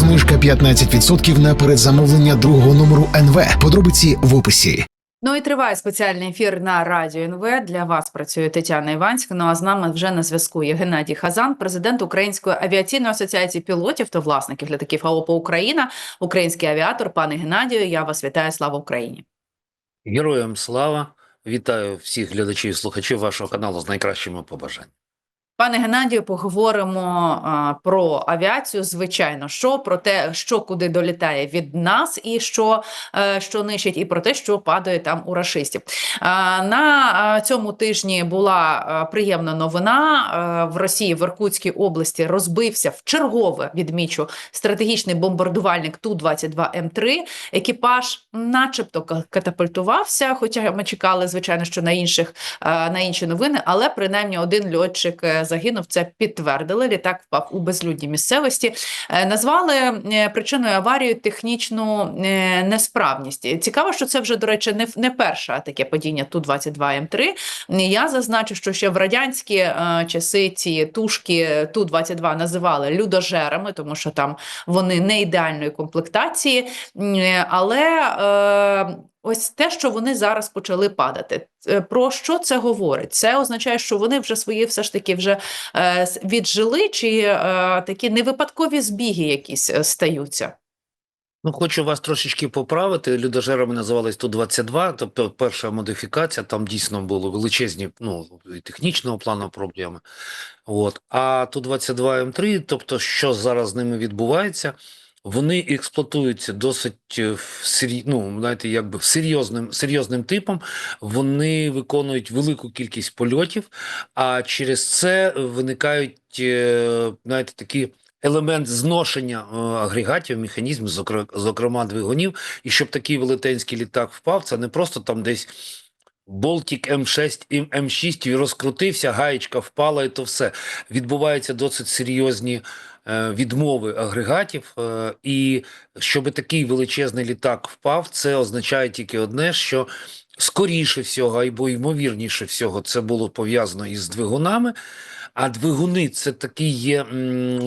Знижка 15% на передзамовлення другого номеру НВ. Подробиці в описі. Ну і триває спеціальний ефір на радіо НВ. Для вас працює Тетяна Іванська. Ну а з нами вже на зв'язку є Геннадій Хазан, президент Української авіаційної асоціації пілотів та власників літаків АОП Україна, український авіатор. Пане Геннадію, я вас вітаю. Слава Україні! Героям слава! Вітаю всіх глядачів і слухачів вашого каналу з найкращими побажаннями. Пане Геннадію, поговоримо про авіацію. Звичайно, що про те, що куди долітає від нас, і що, е, що нищить, і про те, що падає там у рашистів. На цьому тижні була приємна новина в Росії в Іркутській області розбився в чергове відмічу стратегічний бомбардувальник Ту 22 М3. Екіпаж, начебто, ка- катапультувався. Хоча ми чекали, звичайно, що на інших на інші новини, але принаймні один льотчик е, загинув. Це підтвердили. Літак впав у безлюдній місцевості. Е, Назвали е, причиною аварії технічну е, несправність. Цікаво, що це вже до речі не, не перше таке падіння Ту 22 М3. Я зазначу, що ще в радянські часи ці тушки Ту 22 називали людожерами, тому що там вони не ідеальної комплектації. Але ось те, що вони зараз почали падати. Е, Про що це говорить? Це означає, що вони вже свої все ж таки вже е, віджили, чи е, такі невипадкові збіги якісь е, стаються. Ну, хочу вас трошечки поправити. Людожерами називались Ту-22, тобто перша модифікація, там дійсно були величезні, ну, технічного плану проблеми. От. А Ту-22М3, тобто, що зараз з ними відбувається, вони експлуатуються досить е, ну, знаєте, якби серйозним, серйозним типом. Вони виконують велику кількість польотів, а через це виникають, е, знаєте, такі елемент зношення е, агрегатів, механізмів, зокре- зокрема двигунів. І щоб такий велетенський літак впав, це не просто там десь Болтік М6 і М6 і розкрутився, гаєчка впала, і то все. Відбуваються досить серйозні відмови агрегатів. Е, і щоб такий величезний літак впав, це означає тільки одне, що скоріше всього, або ймовірніше всього, це було пов'язано із двигунами. А двигуни це такий є,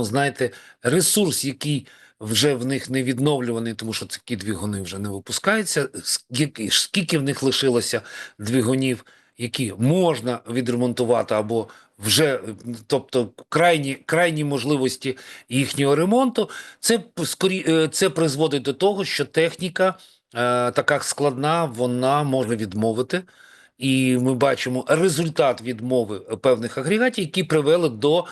знаєте, ресурс, який вже в них не відновлюваний, тому що такі двигуни вже не випускаються. Скільки, скільки в них лишилося двигунів, які можна відремонтувати або вже, тобто крайні, крайні можливості їхнього ремонту, це скорі, е, це призводить до того, що техніка е, така складна, вона може відмовити. І ми бачимо результат відмови певних агрегатів, які привели до е,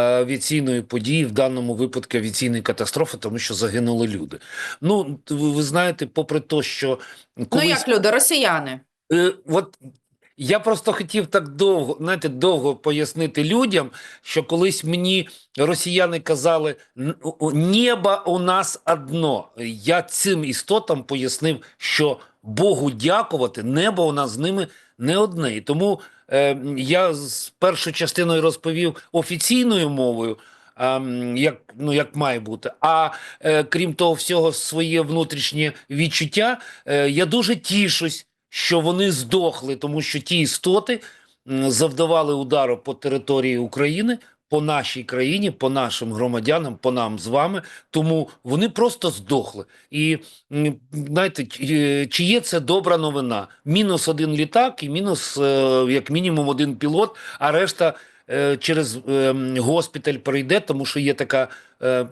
авіаційної події, в даному випадку авіаційної катастрофи, тому що загинули люди. Ну, ви, знаєте, попри те, що Ну як люди, росіяни. Е, от я просто хотів так довго, знаєте, довго пояснити людям, що колись мені росіяни казали, «Н- у- небо у нас одно. Я цим істотам пояснив, що Богу дякувати, небо у нас з ними не одне. І тому е, я з першою частиною розповів офіційною мовою. ем, як, ну, як має бути. А е, крім того всього, своє внутрішнє відчуття, е, я дуже тішусь, що вони здохли, тому що ті істоти завдавали удару по території України, по нашій країні, по нашим громадянам, по нам з вами. Тому вони просто здохли. І знаєте, е, чи є це добра новина? Мінус один літак і мінус е, як мінімум один пілот, а решта. е, Через госпіталь пройде, тому що є така,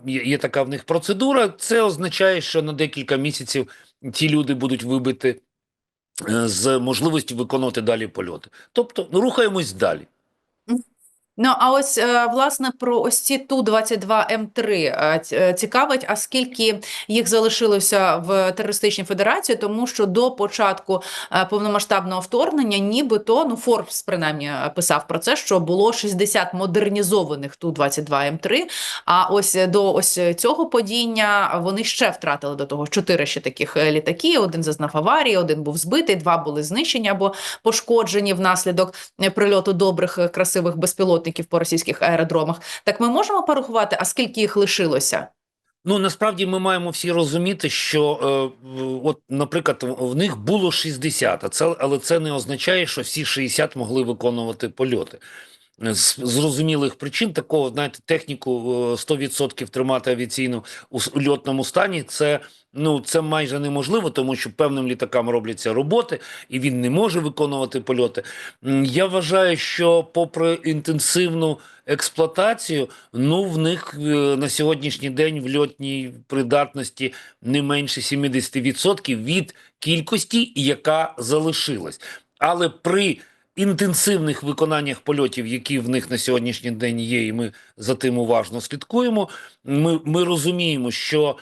є така в них процедура. Це означає, що на декілька місяців ті люди будуть вибити з можливості виконувати далі польоти. Тобто ну, рухаємось далі. Ну а ось е, власне про ось ці ту 22 М3 е, ць- е, цікавить, а скільки їх залишилося в терористичній федерації, тому що до початку е, повномасштабного вторгнення, нібито ну Форбс принаймні е, писав про це, що було 60 модернізованих ту 22 М3, А ось е, до ось цього падіння вони ще втратили до того чотири ще таких е, літаки. Один зазнав аварії, один був збитий, два були знищені або пошкоджені внаслідок е, прильоту добрих, е, красивих безпілотників по російських аеродромах. Так ми можемо порахувати, а скільки їх лишилося? Ну насправді ми маємо всі розуміти, що е, от, наприклад, в- них було 60, а це але це не означає, що всі 60 могли виконувати польоти. з зрозумілих причин такого, знаєте, техніку е, 100% тримати авіаційну у льотному стані, це ну це майже неможливо, тому що певним літакам робляться роботи, і він не може виконувати польоти. Я вважаю, що попри інтенсивну експлуатацію, ну в них е, на сьогоднішній день в льотній придатності не менше 70% від кількості, яка залишилась. Але при інтенсивних виконаннях польотів, які в них на сьогоднішній день є, і ми за тим уважно слідкуємо. Ми, ми розуміємо, що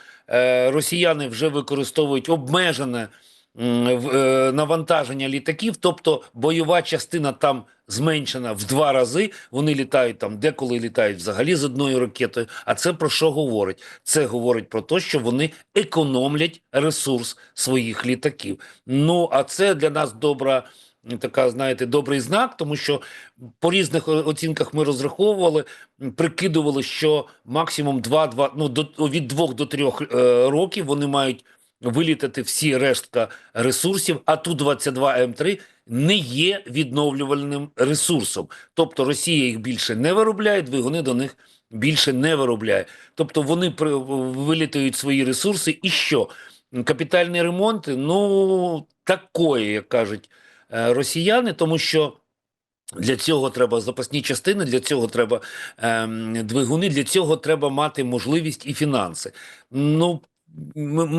росіяни вже використовують обмежене е, навантаження літаків, тобто бойова частина там зменшена в два рази. Вони літають там, деколи літають взагалі з одною ракетою. А це про що говорить? Це говорить про те, що вони економлять ресурс своїх літаків. Ну а це для нас добра. Така, знаєте, добрий знак, тому що по різних оцінках ми розраховували, прикидували, що максимум 2-2, ну до від 2 до 3 е, років вони мають вилітати всі рештка ресурсів. А ту 22 М3 не є відновлювальним ресурсом. Тобто Росія їх більше не виробляє, двигуни до них більше не виробляє. Тобто вони при, вилітають свої ресурси, і що? Капітальні ремонти, ну такої, як кажуть росіяни, тому що. Для цього треба запасні частини, для цього треба ем, двигуни, для цього треба мати можливість і фінанси. Ну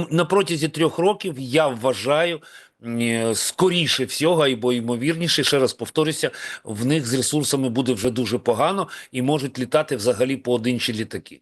на протязі трьох років я вважаю. Скоріше всього, або ймовірніше, ще раз повторюся, в них з ресурсами буде вже дуже погано і можуть літати взагалі поодинчі літаки.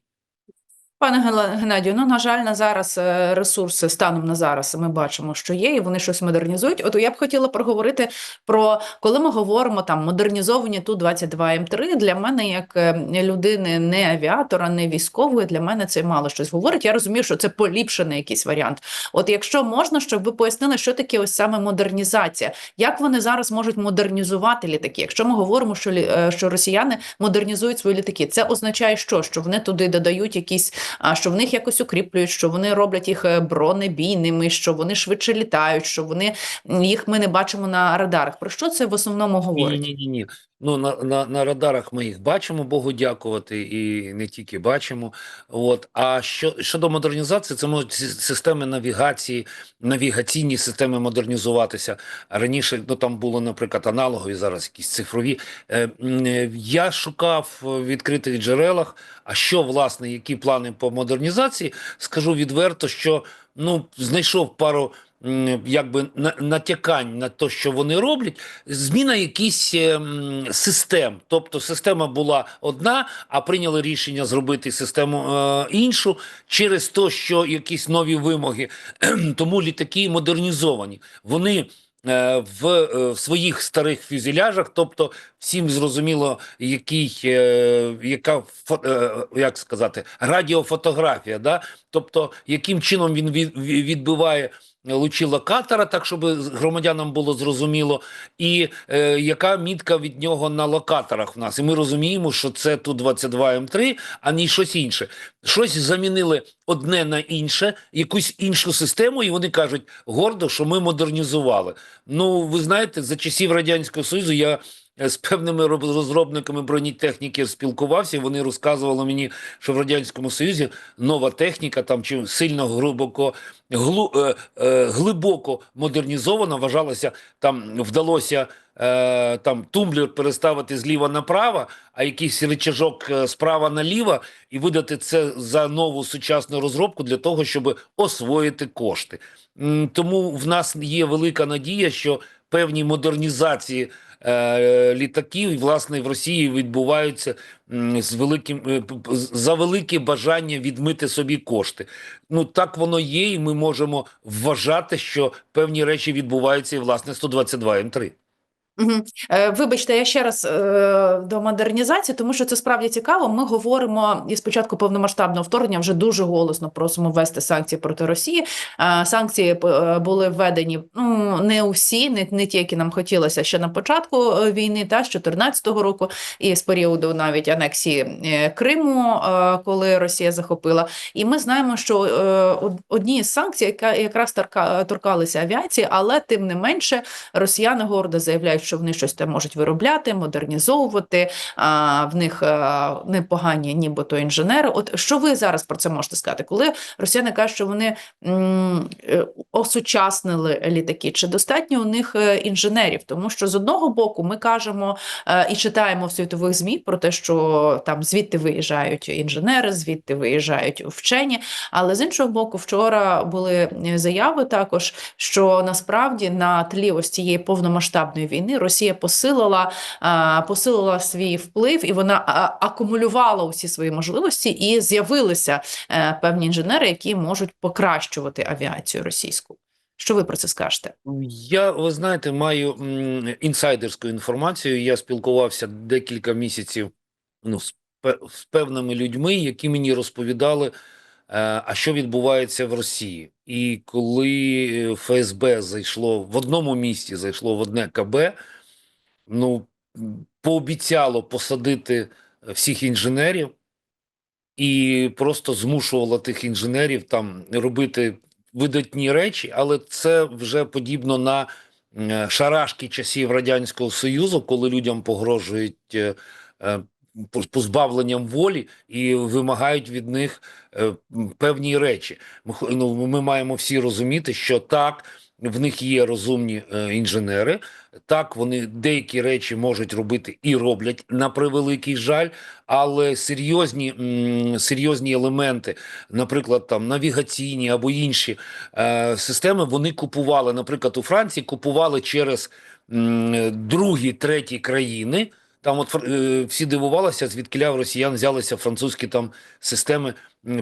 Пане Геннадію, ну на жаль, на зараз е, ресурси станом на зараз ми бачимо, що є, і вони щось модернізують. От я б хотіла проговорити про коли ми говоримо там модернізовані ту 22 М3, Для мене, як е, людини, не авіатора, не військової, для мене це мало щось говорить. Я розумію, що це поліпшений якийсь варіант. От якщо можна, щоб ви пояснили, що таке ось саме модернізація, як вони зараз можуть модернізувати літаки? Якщо ми говоримо, що е, що росіяни модернізують свої літаки, це означає, що, що вони туди додають якісь а що в них якось укріплюють, що вони роблять їх е, бронебійними, що вони швидше літають, що вони їх ми не бачимо на радарах. Про що це в основному Ні, говорить? ні, ні, ні. Ну на, на, на радарах ми їх бачимо, Богу дякувати, і не тільки бачимо. От а що щодо модернізації, це можуть системи навігації, навігаційні системи модернізуватися. Раніше ну там було, наприклад, аналогові, зараз якісь цифрові. Е, е, я шукав в відкритих джерелах. А що власне, які плани по модернізації? Скажу відверто, що ну знайшов пару якби на- натякань на те, що вони роблять, зміна якісь ем, систем. Тобто система була одна, а прийняли рішення зробити систему е, іншу через те, що якісь нові вимоги. Тому літаки модернізовані. Вони. е, В, е, в своїх старих фюзеляжах, тобто всім зрозуміло, який, яка як сказати, радіофотографія, да? тобто яким чином він від, від- відбиває лучі локатора, так щоб громадянам було зрозуміло, і е, яка мітка від нього на локаторах в нас. І ми розуміємо, що це ту 22 М3, а не щось інше. Щось замінили одне на інше, якусь іншу систему, і вони кажуть гордо, що ми модернізували. Ну, ви знаєте, за часів Радянського Союзу я. Е, З певними розробниками бронетехніки спілкувався. Вони розказували мені, що в радянському союзі нова техніка там чи сильно глибоко глу, е, е, глибоко модернізована. Вважалося, там вдалося е, там тумблер переставити зліва направо, а якийсь рычажок е, справа наліво, і видати це за нову сучасну розробку для того, щоб освоїти кошти. Тому в нас є велика надія, що певні модернізації літаків, і, власне, в Росії відбуваються з великим е, за велике бажання відмити собі кошти. Ну так воно є, і ми можемо вважати, що певні речі відбуваються і власне 122 М3. Е, Вибачте, я ще раз е, до модернізації, тому що це справді цікаво. Ми говоримо і спочатку повномасштабного вторгнення вже дуже голосно просимо ввести санкції проти Росії. Е, Санкції були введені ну не усі, не, не ті, які нам хотілося ще на початку війни, та з 2014 року, і з періоду навіть анексії Криму, коли Росія захопила. І ми знаємо, що одні з санкцій, яка якраз торка- торкалися авіації, але тим не менше росіяни гордо заявляють, що вони щось там можуть виробляти, модернізовувати. А, в них а, непогані, нібито інженери. От що ви зараз про це можете сказати? Коли росіяни кажуть, що вони е, осучаснили літаки, чи достатньо у них е, інженерів? Тому що з одного боку ми кажемо е, і читаємо в світових змі про те, що там звідти виїжджають інженери, звідти виїжджають вчені. Але з іншого боку, вчора були е, заяви також, що насправді на тлі ось цієї повномасштабної війни Росія посилила, посилила свій вплив, і вона акумулювала усі свої можливості, і з'явилися е, певні інженери, які можуть покращувати авіацію російську. Що ви про це скажете? Я, ви знаєте, маю інсайдерську інформацію. Я спілкувався декілька місяців ну, з, пе- з певними людьми, які мені розповідали, е, а що відбувається в Росії. І коли е, ФСБ зайшло в одному місті, зайшло в одне КБ, ну, пообіцяло посадити всіх інженерів і просто змушувало тих інженерів там робити видатні речі, але це вже подібно на е, шарашки часів Радянського Союзу, коли людям погрожують е, е, позбавленням волі і вимагають від них е, певні речі. Ми, ну, ми маємо всі розуміти, що так, в них є розумні е, інженери, так, вони деякі речі можуть робити і роблять на превеликий жаль, але серйозні, серйозні елементи, наприклад, там навігаційні або інші е, системи, вони купували, наприклад, у Франції купували через другі, треті країни. Там от е, всі дивувалися, звідкиля в росіян взялися французькі там системи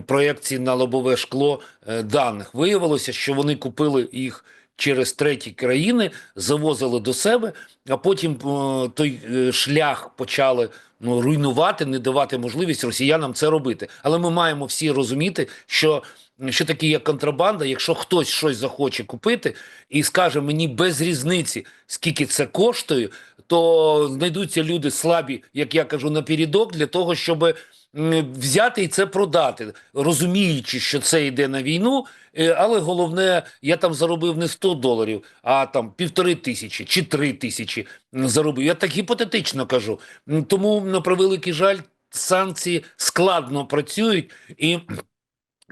проекції на лобове шкло е, даних. Виявилося, що вони купили їх через треті країни, завозили до себе, а потім е, той е, шлях почали ну, руйнувати, не давати можливість росіянам це робити. Але ми маємо всі розуміти, що, що таке є контрабанда. Якщо хтось щось захоче купити і скаже мені без різниці, скільки це коштує, то знайдуться люди слабі, як я кажу, напередок для того, щоб взяти і це продати, розуміючи, що це йде на війну. Е, Але головне, я там заробив не 100 доларів, а там півтори тисячі чи три тисячі заробив. Я так гіпотетично кажу. Тому, на превеликий жаль, санкції складно працюють і.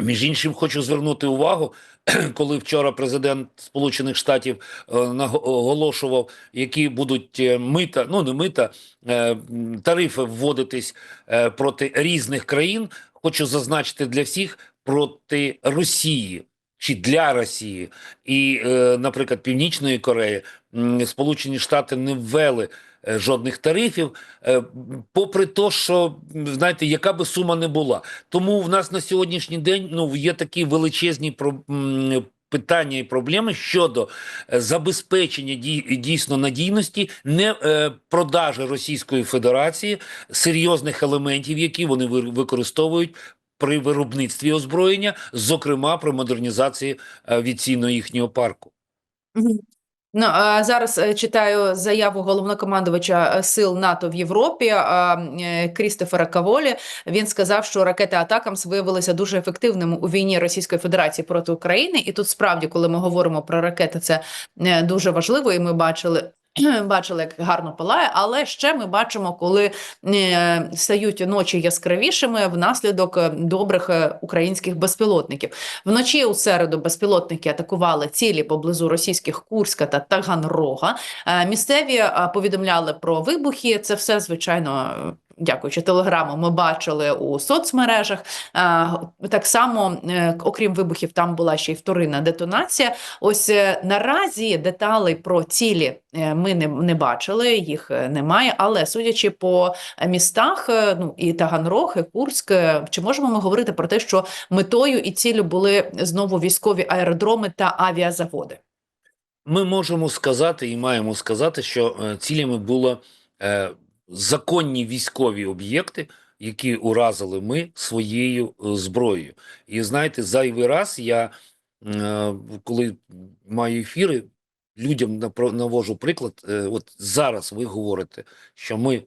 Між іншим, хочу звернути увагу, коли вчора президент Сполучених Штатів е, наго- оголошував, які будуть е, мита, ну не мита, е, тарифи вводитись проти різних країн. Хочу зазначити для всіх проти Росії чи для Росії, і, наприклад, Північної Кореї Сполучені Штати не ввели жодних тарифів, е, попри те, що знаєте, яка би сума не була. Тому в нас на сьогоднішній день ну є такі величезні Питання і проблеми щодо е, забезпечення дій- дійсно надійності, не е, продажі Російської Федерації серйозних елементів, які вони ви- використовують при виробництві озброєння, зокрема при модернізації е, авіаційного їхнього парку. Ну, зараз е, читаю заяву головнокомандувача е, сил НАТО в Європі е, Крістофера Каволі. Він сказав, що ракети Атакамс виявилися дуже ефективними у війні Російської Федерації проти України. І тут справді, коли ми говоримо про ракети, це дуже важливо, і ми бачили. Бачили, як гарно палає, але ще ми бачимо, коли е, стають ночі яскравішими внаслідок е, добрих е, українських безпілотників. Вночі у середу безпілотники атакували цілі поблизу російських Курська та Таганрога. Місцеві повідомляли про вибухи. Це все звичайно. Дякуючи телеграму, ми бачили у соцмережах. Е, Так само, е, окрім вибухів, там була ще й вторинна детонація. Ось е, наразі деталей про цілі ми не, не бачили, їх немає. Але судячи по містах, ну і Таганрог, і Курськ, чи можемо ми говорити про те, що метою і ціллю були знову військові аеродроми та авіазаводи? Ми можемо сказати і маємо сказати, що цілями було законні військові об'єкти, які уразили ми своєю е, зброєю. І знаєте, зайвий раз я, е, коли маю ефіри, людям навожу приклад. Е, от зараз ви говорите, що ми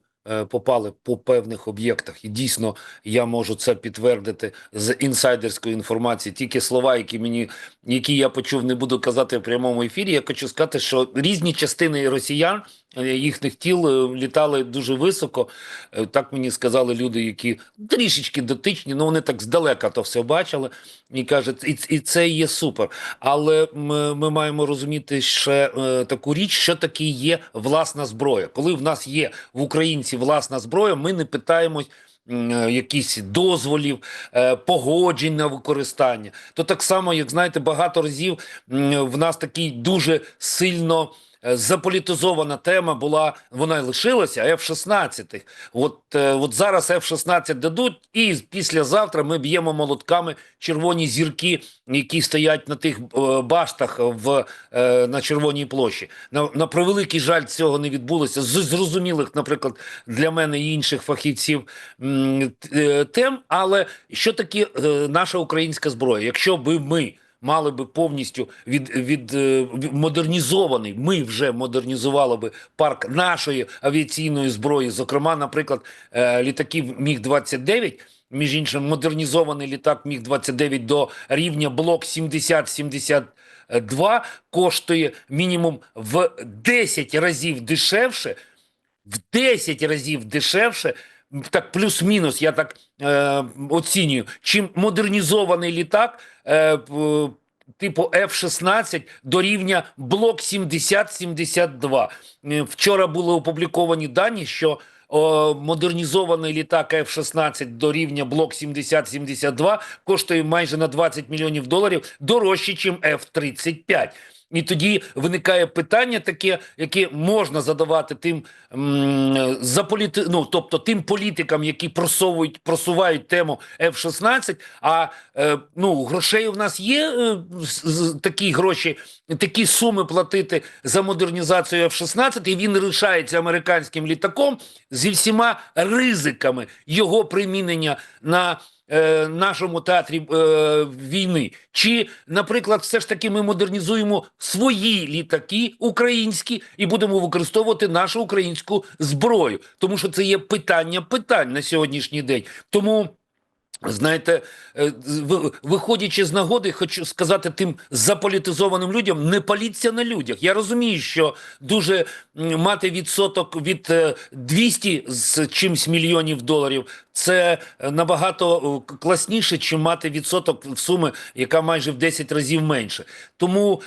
попали по певних об'єктах, і дійсно я можу це підтвердити з інсайдерської інформації. Тільки слова, які мені які я почув, не буду казати в прямому ефірі. Я хочу сказати, що різні частини росіян їхніх тіл е, літали дуже високо. Е, Так мені сказали люди, які трішечки дотичні, ну вони так здалека то все бачили. І кажуть, і, і це є супер. Але ми, ми маємо розуміти ще е, таку річ, що таке є власна зброя. Коли в нас є в українці власна зброя, ми не питаємось. е, Якісь дозволів, погоджень на використання, то так само, як знаєте, багато разів в нас такий дуже сильно заполітизована тема була, вона лишилася F-16. От, е, от зараз F-16 дадуть, і післязавтра ми б'ємо молотками червоні зірки, які стоять на тих е, баштах в, е, на Червоній площі. На, на превеликий жаль, цього не відбулося. З зрозумілих, наприклад, для мене і інших фахівців е, тем. Але що таке е, наша українська зброя? Якщо би ми мали би повністю від, від, е, від модернізований, ми вже модернізували би парк нашої авіаційної зброї, зокрема, наприклад, е, літаків Міг 29 між іншим, модернізований літак Міг 29 до рівня блок 70-72 коштує мінімум в 10 разів дешевше, в 10 разів дешевше, так плюс-мінус, я так е, оцінюю, чим модернізований літак е, типу F-16 до рівня блок 70-72. Е, Вчора були опубліковані дані, що о, модернізований літак F-16 до рівня блок 70-72 коштує майже на 20 мільйонів доларів дорожче, ніж F-35. І тоді виникає питання таке, яке можна задавати тим м, ну, тобто тим політикам, які просовують, просувають тему F-16, а е, ну, грошей у нас є е, такі гроші, такі суми платити за модернізацію F-16, і він лишається американським літаком зі всіма ризиками його примінення на е, нашому театрі е, війни. Чи, наприклад, все ж таки ми модернізуємо свої літаки українські і будемо використовувати нашу українську зброю, тому що це є питання питань на сьогоднішній день. Тому. Знаєте, е, ви- виходячи з нагоди, хочу сказати тим заполітизованим людям: не паліться на людях. Я розумію, що дуже мати відсоток від е, 200 з чимсь мільйонів доларів. Це е, набагато е, класніше, чим мати відсоток в суми, яка майже в 10 разів менше. Тому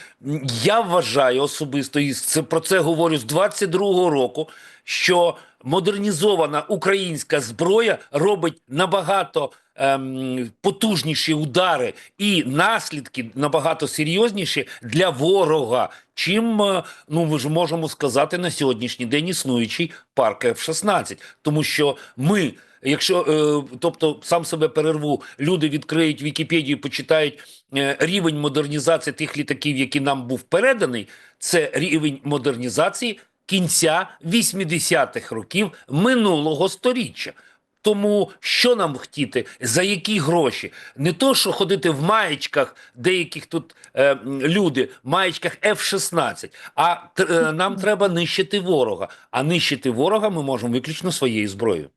я вважаю особисто, і це про це говорю з 22-го року, що модернізована українська зброя робить набагато ем, потужніші удари і наслідки набагато серйозніші для ворога, чим е, ну ми ж можемо сказати на сьогоднішній день існуючий парк F-16. тому що ми. Якщо е, тобто сам себе перерву, люди відкриють Вікіпедію, почитають е, рівень модернізації тих літаків, який нам був переданий, це рівень модернізації кінця 80-х років минулого сторіччя. Тому що нам хотіти, за які гроші? Не то, що ходити в маєчках, деяких тут е, люди, маєчках F-16, а е, нам треба нищити ворога. А нищити ворога ми можемо виключно своєю зброєю.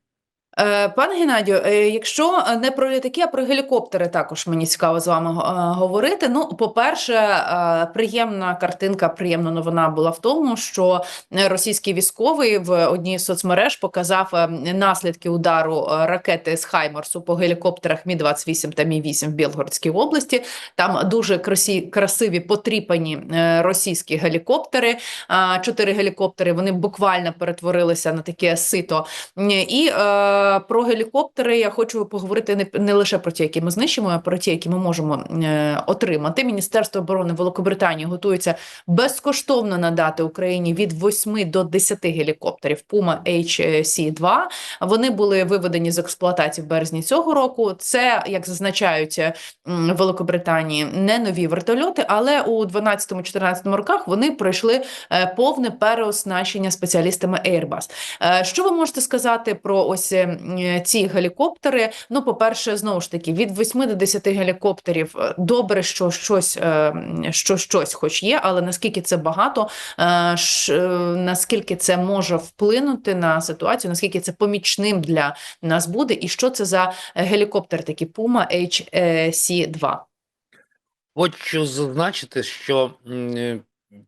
Е, Пане Геннадію, е, якщо не про літаки, а про гелікоптери, також мені цікаво з вами е, говорити. Ну, по-перше, е, приємна картинка, приємна новина була в тому, що е, російський військовий в одній з соцмереж показав е, наслідки удару е, ракети з Хаймарсу по гелікоптерах Мі 28 та Мі 8 в Білгородській області. Там дуже красі, красиві потріпані е, російські гелікоптери. Чотири гелікоптери вони буквально перетворилися на таке сито. І е, про гелікоптери я хочу поговорити не, не лише про ті, які ми знищимо, а про ті, які ми можемо е, отримати. Міністерство оборони Великобританії готується безкоштовно надати Україні від 8 до 10 гелікоптерів Puma HC-2. Вони були виведені з експлуатації в березні цього року. Це, як зазначають е, в Великобританії, не нові вертольоти, але у 12-14 роках вони пройшли е, повне переоснащення спеціалістами Airbus. Е, Що ви можете сказати про ось е, ці гелікоптери? Ну, по-перше, знову ж таки, від 8 до 10 гелікоптерів е, добре, що щось, е, що щось хоч є, але наскільки це багато, наскільки це може вплинути на ситуацію, наскільки це помічним для нас буде, і що це за гелікоптер такий Puma HC-2? Хочу зазначити, що м, е, й- на про- м,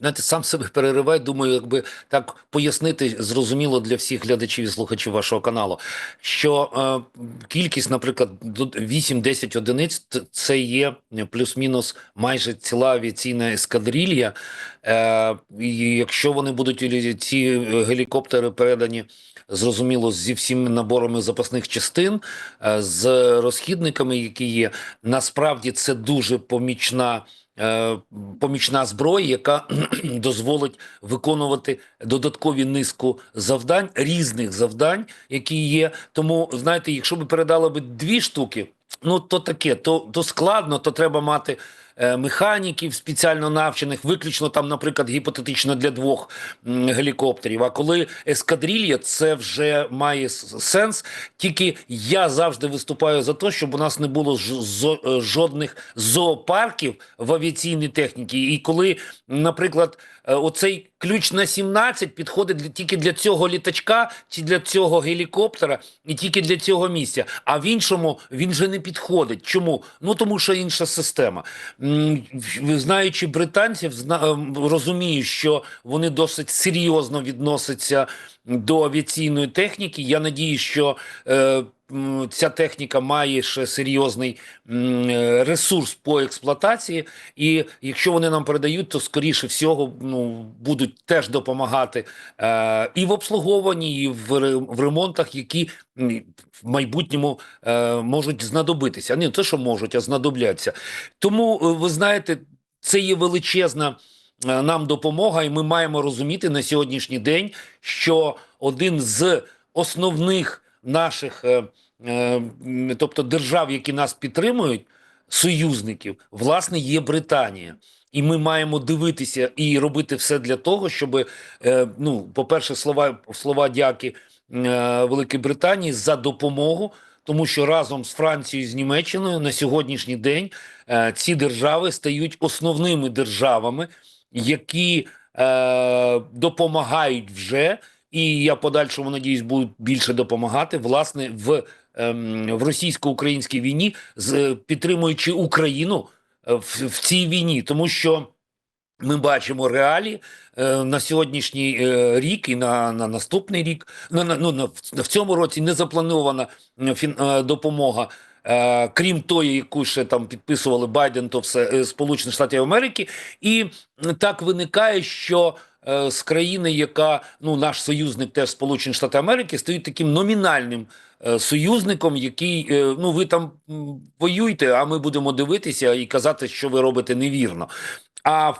знаєте, сам себе перериваю, думаю, якби так пояснити зрозуміло для всіх глядачів і слухачів вашого каналу, що е, кількість, наприклад, до 8-10 одиниць це є плюс-мінус майже ціла авіаційна ескадрилья. Е, якщо вони будуть ці гелікоптери передані. Зрозуміло, зі всіми наборами запасних частин, е, з розхідниками, які є, насправді це дуже помічна помічна зброя, яка дозволить виконувати додаткові низку завдань, різних завдань, які є. Тому знаєте, якщо б передали б дві штуки, ну то таке, то, то складно, то треба мати. Е, Механіків спеціально навчених, виключно там, наприклад, гіпотетично для двох гелікоптерів. А коли ескадрилья, це вже має сенс. Тільки я завжди виступаю за те, щоб у нас не було е, жодних зоопарків в авіаційній техніці. І коли, наприклад, е, оцей ключ на 17 підходить тільки для цього літачка чи для цього гелікоптера, і тільки для цього місця. А в іншому він вже не підходить. Чому? Ну тому що інша система. Знаючи британців, ем, розумію, що вони досить серйозно відносяться до авіаційної техніки. Я надію, що е, ця техніка має ще серйозний е, ресурс по експлуатації, і якщо вони нам передають, то скоріше всього ну, будуть теж допомагати е, і в обслуговуванні, і в, ремонтах, які в майбутньому е, можуть знадобитися. Не те, що можуть, а знадобляться. Тому е, ви знаєте, це є величезна е, нам допомога, і ми маємо розуміти на сьогоднішній день, що один з основних наших, тобто держав, які нас підтримують, союзників, власне, є Британія. І ми маємо дивитися і робити все для того, щоб, е, ну, по-перше, слова, слова дяки е, Великій Британії за допомогу, тому що разом з Францією з Німеччиною на сьогоднішній день е, ці держави стають основними державами, які е, допомагають вже, і я подальшому надіюсь, будуть більше допомагати власне в, в російсько-українській війні, підтримуючи Україну е, в, цій війні, тому що. Ми бачимо реалі е, на сьогоднішній е, рік і на, на наступний рік. На, на, ну, на, в цьому році не запланована фін, допомога. Крім тої, яку ще там підписували Байден, то все Сполучених Штатів Америки, і так виникає, що з країни, яка ну наш союзник, теж Сполучені Штати Америки, стають таким номінальним союзником, який е, ну ви там воюйте, а ми будемо дивитися і казати, що ви робите невірно. А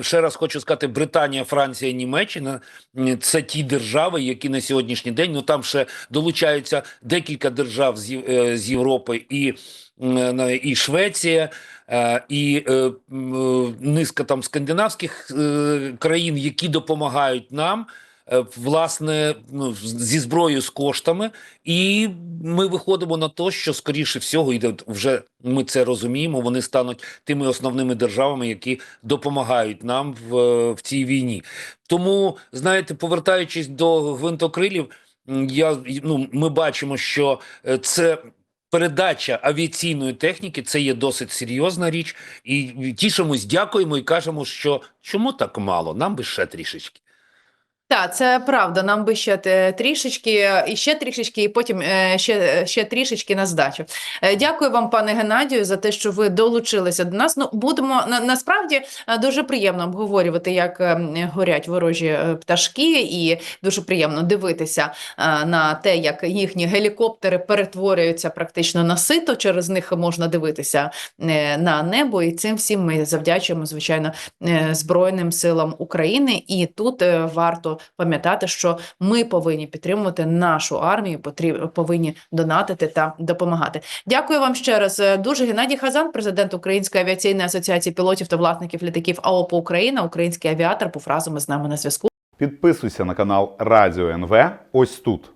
е, ще раз хочу сказати: Британія, Франція, Німеччина це ті держави, які на сьогоднішній день ну там ще долучаються декілька держав з, е, Європи і, і Швеція. е, І е, е, низка там скандинавських е, країн, які допомагають нам, е, власне, ну, зі зброєю з коштами, і ми виходимо на те, що скоріше всього, і вже ми це розуміємо. Вони стануть тими основними державами, які допомагають нам в, е, в цій війні. Тому, знаєте, повертаючись до гвинтокрилів, я ну, ми бачимо, що е, це. Передача авіаційної техніки це є досить серйозна річ, і тішимось, дякуємо і кажемо, що чому так мало? Нам би ще трішечки. Так, це правда. Нам би ще трішечки, і ще трішечки, і потім е, ще, ще трішечки на здачу. Е, Дякую вам, пане Геннадію, за те, що ви долучилися до нас. Ну, будемо на, насправді е, дуже приємно обговорювати, як горять ворожі пташки, і дуже приємно дивитися на те, як їхні гелікоптери перетворюються практично на сито. Через них можна дивитися на небо, і цим всім ми завдячуємо, звичайно, Збройним силам України. І тут варто пам'ятати, що ми повинні підтримувати нашу армію, повинні донатити та допомагати. Дякую вам ще раз. Е, Дуже Геннадій Хазан, президент Української авіаційної асоціації пілотів та власників літаків АОП Україна, український авіатор, був разом із нами на зв'язку. Підписуйся на канал Радіо НВ ось тут.